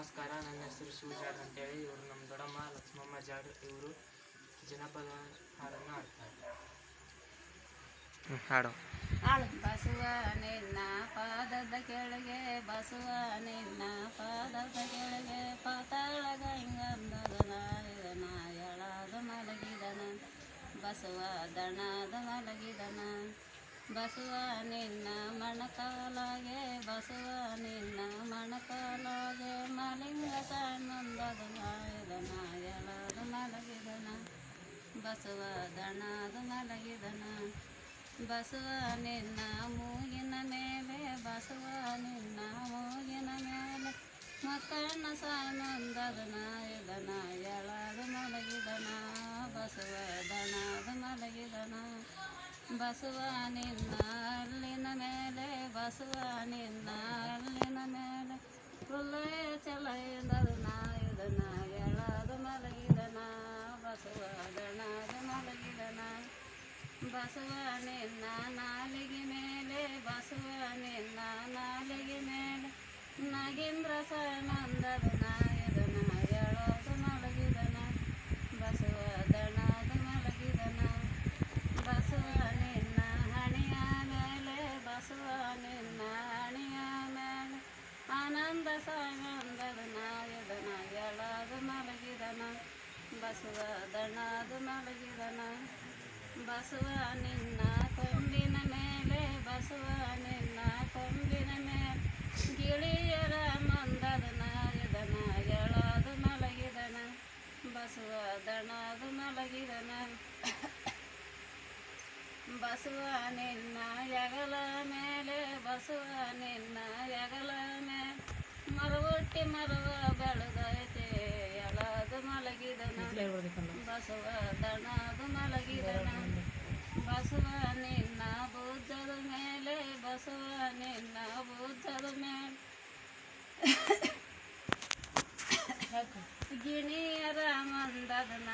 ನಮಸ್ಕಾರ. ನನ್ನ ಹೆಸರು ಅಂತ ಅಂತೇಳಿ. ಇವರು ನಮ್ಮ ದೊಡ್ಡಮ್ಮ ಲಕ್ಷ್ಮಮ್ಮ ಜಾಡ್. ಇವರು ಜನಪದ ಹಾಡನ್ನು ಹಾಡ್ತಾರೆ ಹಾಡು. ಬಸವ ನಿನ್ನ ಪಾದದ ಕೆಳಗೆ ಬಸವ ನಿನ್ನ ಪಾದದ ಕೆಳಗೆ ಪಾತಾಳ ಗಂಗಂದದ ಇದನ ಎಳಾದ ಮಲಗಿದನ. ಬಸವ ದಣದ ಮಲಗಿದನ. ಬಸವ ನಿನ್ನ ಮಣಕಾಲಾಗೆ, ಬಸವ ನಿನ್ನ ಮಣಕಾಲಾಗೆ ಮಲಿಂಗ ಸಣ್ಣದನ ಇದನ ಎಳಾದ ಮಲಗಿದನ, ಬಸವ ದಣದು ಮಲಗಿದನ. ಬಸವ ನಿನ್ನ ಮೂಗಿನ ಮೇಲೆ, ಬಸವ ನಿನ್ನ ಮೂಗಿನ ಮೇಲೆ, ಮಕ್ಕಳನ್ನ ಸಾನಂದದನ ಇದನ ಎಳದು ಮಲಗಿದನ. ಬಸವ ದಣದು ಮಲಗಿದನ ಬಸವ ನಿನ್ನ ಅಲ್ಲಿನ ಮೇಲೆ ಬಸವ ನಿನ್ನ ಅಲ್ಲಿನ ಮೇಲೆ ಪ್ರಲಯ ಚಲಯದನ ಇದನ ಎಳದು ಮಲಗಿದನ ಬಸವ ದಣದ ಮಲಗಿದನ ಬಸವ ನಿನ್ನ ನಾಲಿಗೆ ಮೇಲೆ ಬಸವ ನಿನ್ನ ನಾಲಿಗೆ ಮೇಲೆ ನಾಗೇಂದ್ರ ಸಾನಂದದ ಮಲಗಿದನ ಬಸವ ದಣದು ಮಲಗಿದನ ಬಸವ ನಿನ್ನ ಕೊಂಬಿನ ಮೇಲೆ, ಬಸವ ನಿನ್ನ ಕೊಂಬಿನ ಮೇಲೆ, ಗಿಳಿಯರ ಮಂದದನ ಇದನ ಎಳದು ಮಲಗಿದನ ಬಸವ ದಣದು ಮಲಗಿದನ ಬಸವ ನಿನ್ನ ಯಗಲ ಮೇಲೆ, ಬಸವ ನಿನ್ನ ಯಗಲ ಮೇಲೆ, ಮರವೊಟ್ಟಿ ಮರವ ಎಳದು ಮಲಗಿದನ ಬಸವ ದಣದು ಮಲಗಿದನ ಬಸವ ನಿನ್ನ ಬುದ್ಧದ ಮೇಲೆ ಬಸವ ನಿನ್ನ ಬುದ್ಧದ ಮೇಲೆ ಗಿಣಿಯರ ಮಂದದನ